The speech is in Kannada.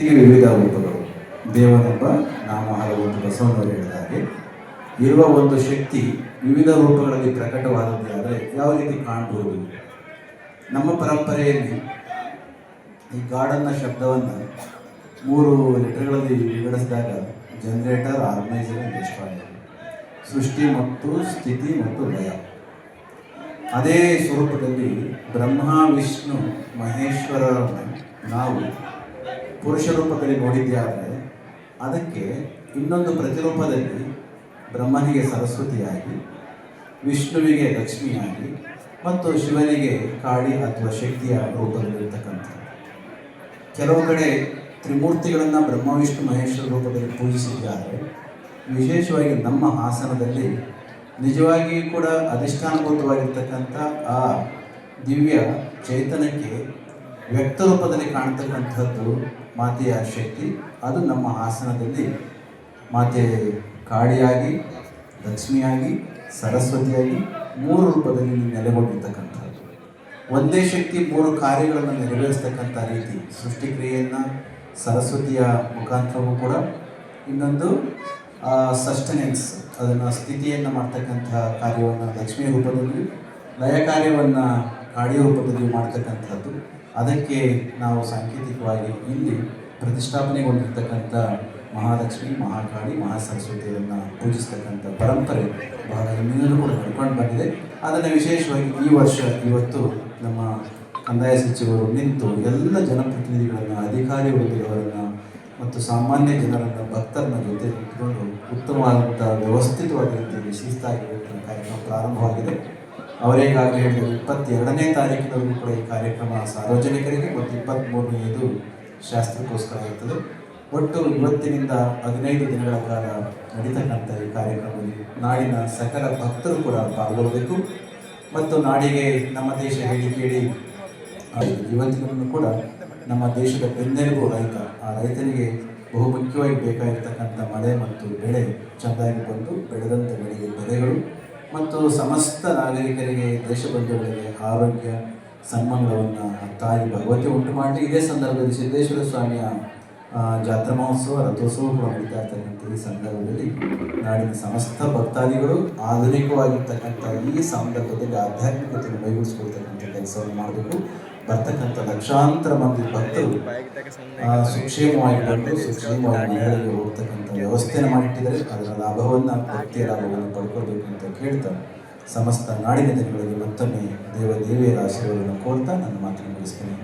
ವಿವಿಧ ರೂಪಗಳು. ದೇವನೆಂಬ ನಾಮ ಹಾಗೂ ಬಸವನವರು ಹೇಳಿದ ಹಾಗೆ, ಇರುವ ಒಂದು ಶಕ್ತಿ ವಿವಿಧ ರೂಪಗಳಲ್ಲಿ ಪ್ರಕಟವಾದದ್ದೇ ಆದರೆ ಯಾವ ರೀತಿ ಕಾಣಬಹುದು? ನಮ್ಮ ಪರಂಪರೆಯಲ್ಲಿ ಈ ಗಾರ್ಡನ್ನ ಶಬ್ದವನ್ನು ಮೂರು ಲೆಟರ್ಗಳಲ್ಲಿ ವಿಂಗಡಿಸಿದಾಗ ಜನರೇಟರ್ ಆರ್ಗನೈಸರ್ ಡಿಸ್ಟ್ರಾಯರ್ ಸೃಷ್ಟಿ ಮತ್ತು ಸ್ಥಿತಿ ಮತ್ತು ಲಯ ಅದೇ ಸ್ವರೂಪದಲ್ಲಿ ಬ್ರಹ್ಮ, ವಿಷ್ಣು, ಮಹೇಶ್ವರರನ್ನು ನಾವು ಪುರುಷ ರೂಪದಲ್ಲಿ ನೋಡಿದ್ದೇ ಆದರೆ ಅದಕ್ಕೆ ಇನ್ನೊಂದು ಪ್ರತಿರೂಪದಲ್ಲಿ ಬ್ರಹ್ಮನಿಗೆ ಸರಸ್ವತಿಯಾಗಿ, ವಿಷ್ಣುವಿಗೆ ಲಕ್ಷ್ಮಿಯಾಗಿ ಮತ್ತು ಶಿವನಿಗೆ ಕಾಳಿ ಅಥವಾ ಶಕ್ತಿಯ ರೂಪದಲ್ಲಿರ್ತಕ್ಕಂಥ. ಕೆಲವು ಕಡೆ ತ್ರಿಮೂರ್ತಿಗಳನ್ನು ಬ್ರಹ್ಮ, ವಿಷ್ಣು, ಮಹೇಶ್ವರ ರೂಪದಲ್ಲಿ ಪೂಜಿಸಿದ್ದಾರೆ ವಿಶೇಷವಾಗಿ ನಮ್ಮ ಹಾಸನದಲ್ಲಿ ನಿಜವಾಗಿಯೂ ಕೂಡ ಅಧಿಷ್ಠಾನಭೂತವಾಗಿರ್ತಕ್ಕಂಥ ಆ ದಿವ್ಯ ಚೈತನ್ಯಕ್ಕೆ ವ್ಯಕ್ತ ರೂಪದಲ್ಲಿ ಕಾಣ್ತಕ್ಕಂಥದ್ದು ಮಾತೆಯ ಶಕ್ತಿ. ಅದು ನಮ್ಮ ಆಸನದಲ್ಲಿ ಮಾತೆ ಕಾಳಿಯಾಗಿ, ಲಕ್ಷ್ಮಿಯಾಗಿ, ಸರಸ್ವತಿಯಾಗಿ ಮೂರು ರೂಪದಲ್ಲಿ ನೆಲೆಗೊಂಡಿರ್ತಕ್ಕಂಥದ್ದು. ಒಂದೇ ಶಕ್ತಿ, ಮೂರು ಕಾರ್ಯಗಳನ್ನು ನೆರವೇರಿಸ್ತಕ್ಕಂಥ ರೀತಿ. ಸೃಷ್ಟಿಕ್ರಿಯೆಯನ್ನು ಸರಸ್ವತಿಯ ಮುಖಾಂತರವೂ ಕೂಡ. ಇನ್ನೊಂದು ಸಸ್ಟೆನೆನ್ಸ್ ಅದನ್ನು ಸ್ಥಿತಿಯನ್ನು ಮಾಡ್ತಕ್ಕಂಥ ಕಾರ್ಯವನ್ನು ಲಕ್ಷ್ಮಿ ರೂಪದಲ್ಲಿ ಲಯ ಕಾರ್ಯವನ್ನು ಕಾಳಿ ರೂಪದಲ್ಲಿ ಮಾಡ್ತಕ್ಕಂಥದ್ದು. ಅದಕ್ಕೆ ನಾವು ಸಾಂಕೇತಿಕವಾಗಿ ಇಲ್ಲಿ ಪ್ರತಿಷ್ಠಾಪನೆಗೊಂಡಿರ್ತಕ್ಕಂಥ ಮಹಾಲಕ್ಷ್ಮಿ, ಮಹಾಕಾಳಿ, ಮಹಾಸರಸ್ವತಿಯನ್ನು ಪೂಜಿಸ್ತಕ್ಕಂಥ ಪರಂಪರೆ ಬಹಳ ಹಿಂದಿನಲ್ಲೂ ಕೂಡ ನಡ್ಕೊಂಡು ಬಂದಿದೆ. ಅದನ್ನು ವಿಶೇಷವಾಗಿ ಈ ವರ್ಷ, ಇವತ್ತು ನಮ್ಮ ಕಂದಾಯ ಸಚಿವರು ನಿಂತು ಎಲ್ಲ ಜನಪ್ರತಿನಿಧಿಗಳನ್ನು ಅಧಿಕಾರಿ ವರ್ಗದವರನ್ನು ಮತ್ತು ಸಾಮಾನ್ಯ ಜನರನ್ನು, ಭಕ್ತರನ್ನ ಜೊತೆ ಇಟ್ಕೊಂಡು ಉತ್ತಮವಾದಂಥ ವ್ಯವಸ್ಥಿತವಾದ ರೀತಿಯಲ್ಲಿ ಶಿಸ್ತಾಗಿರುವಂಥ ಕಾರ್ಯಕ್ರಮ ಪ್ರಾರಂಭವಾಗಿದೆ. ಅವರೇಗಾಗಲೇ ಹೇಳಿದರು. ಇಪ್ಪತ್ತೆರಡನೇ ತಾರೀಕಿನವರೆಗೂ ಕೂಡ ಈ ಕಾರ್ಯಕ್ರಮ ಸಾರ್ವಜನಿಕರಿಗೆ ಮತ್ತು ಇಪ್ಪತ್ತ್ಮೂರನೆಯದು ಶಾಸ್ತ್ರಕ್ಕೋಸ್ಕರ ಇರ್ತದೆ ಒಟ್ಟು ಇವತ್ತಿನಿಂದ ಹದಿನೈದು ದಿನಗಳ ಕಾಲ ನಡೀತಕ್ಕಂಥ ಈ ಕಾರ್ಯಕ್ರಮದಲ್ಲಿ ನಾಡಿನ ಸಕಲ ಭಕ್ತರು ಕೂಡ ಪಾಲ್ಗೊಳ್ಳಬೇಕು ಮತ್ತು ನಾಡಿಗೆ ನಮ್ಮ ದೇಶ ಹೇಳಿ ಕೇಳಿ ಇವತ್ತಿನೂ ಕೂಡ ನಮ್ಮ ದೇಶದ ಬೆನ್ನೆಲುಬು ರೈತ, ಆ ರೈತನಿಗೆ ಬಹು ಮುಖ್ಯವಾಗಿ ಬೇಕಾಗಿರ್ತಕ್ಕಂಥ ಮಳೆ ಮತ್ತು ಬೆಳೆ ಚೆಂದಾಗಿ ಬಂದು ಬೆಳೆದಂಥ ಬೆಳೆಗೆ ಬೆಲೆಗಳು. ಮತ್ತು ಸಮಸ್ತ ನಾಗರಿಕರಿಗೆ ದೇಶಬಂಧುಗಳಿಗೆ ಆರೋಗ್ಯ, ಸನ್ಮಾನಗಳನ್ನು ತಾಯಿ ಭಗವತಿ ಉಂಟು ಮಾಡಿ ಇದೇ ಸಂದರ್ಭದಲ್ಲಿ ಸಿದ್ದೇಶ್ವರ ಸ್ವಾಮಿಯ ಜಾತ್ರಾ ಮಹೋತ್ಸವ ರಥೋತ್ಸವ ಕೂಡ ನಡೀತಾ ಇರ್ತಕ್ಕಂಥ ಈ ಸಂದರ್ಭದಲ್ಲಿ ನಾಡಿನ ಸಮಸ್ತ ಭಕ್ತಾದಿಗಳು ಆಧುನಿಕವಾಗಿರ್ತಕ್ಕಂಥ ಈ ಸಂದರ್ಭದಲ್ಲಿ ಆಧ್ಯಾತ್ಮಿಕತೆಯನ್ನು ಮೈಗೂಡಿಸ್ಕೊಳ್ತಕ್ಕಂಥ ಕೆಲಸವನ್ನು ಮಾಡಬೇಕು. ಬರ್ತಕ್ಕಂಥ ಲಕ್ಷಾಂತರ ಮಂದಿ ಭಕ್ತರು ಸುಕ್ಷೇಮವಾಗಿ ಬಂದು ಸುಕ್ಷೇಮವಾಗಿ ಮನೆಗಳಿಗೆ ಹೋಗ್ತಕ್ಕಂಥ ವ್ಯವಸ್ಥೆಯನ್ನು ಮಾಡಿಟ್ಟಿದ್ದಾರೆ. ಅದರ ಲಾಭವನ್ನು ಭಕ್ತಿಯ ಲಾಭವನ್ನು ಪಡ್ಕೊಳ್ಬೇಕು ಅಂತ ಕೇಳ್ತಾ ಸಮಸ್ತ ನಾಡಿನ ದಿನಗಳಲ್ಲಿ ಮತ್ತೊಮ್ಮೆ ದೇವ ದೇವಿಯರ ಆಶೀರ್ವಾದವನ್ನು ಕೋರ್ತಾ ನನ್ನ ಮಾತನ್ನು ಮುಗಿಸ್ತೇನೆ.